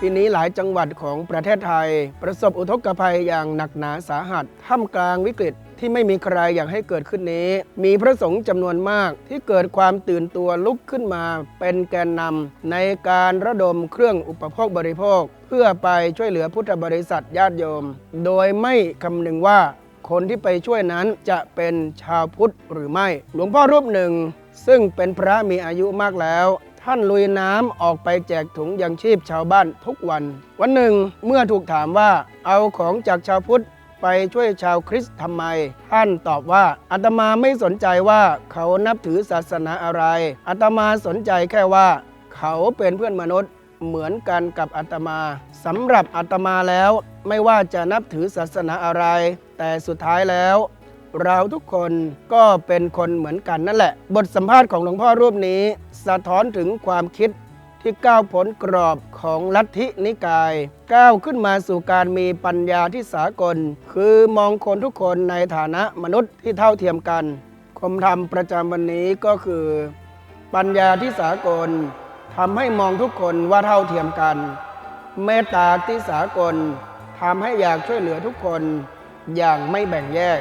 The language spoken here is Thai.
ปีนี้หลายจังหวัดของประเทศไทย ประสบอุทกภัยอย่างหนักหนาสาหัสท่ามกลางวิกฤตที่ไม่มีใครอยากให้เกิดขึ้นนี้ มีพระสงฆ์จำนวนมากที่เกิดความตื่นตัวลุกขึ้นมา เป็นแกนนำในการระดมเครื่องอุปโภคบริโภค เพื่อไปช่วยเหลือพุทธบริษัทญาติโยม โดยไม่คำนึงว่าคนที่ไปช่วยนั้นจะเป็นชาวพุทธหรือไม่ หลวงพ่อรูปหนึ่ง ซึ่งเป็นพระมีอายุมากแล้ว ท่านลุยน้ำออกไปแจกถุงยังชีพชาวบ้านทุกวัน วันหนึ่งเมื่อถูกถามว่าเอาของจากชาวพุทธไปช่วยชาวคริสต์ทำไม ท่านตอบว่าอาตมาไม่สนใจว่าเขานับถือศาสนาอะไรอาตมาสนใจแค่ว่า เขาเป็นเพื่อนมนุษย์เหมือนกันกับอาตมาสำหรับอาตมาแล้วไม่ว่าจะนับถือศาสนาอะไร แต่สุดท้ายแล้ว เราทุกคนก็เป็นคนเหมือนกันนั่นแหละ บทสัมภาษณ์ของหลวงพ่อรูปนี้ สะท้อนถึงความคิดที่ก้าวพ้นกรอบของลัทธินิกาย ก้าวขึ้นมาสู่การมีปัญญาที่สากล คือมองคนทุกคนในฐานะมนุษย์ที่เท่าเทียมกันคมธรรมประจำวันนี้ก็คือ ปัญญาที่สากลทำให้มองทุกคนว่าเท่าเทียมกัน เมตตาที่สากลทำให้อยากช่วยเหลือทุกคนอย่างไม่แบ่งแยก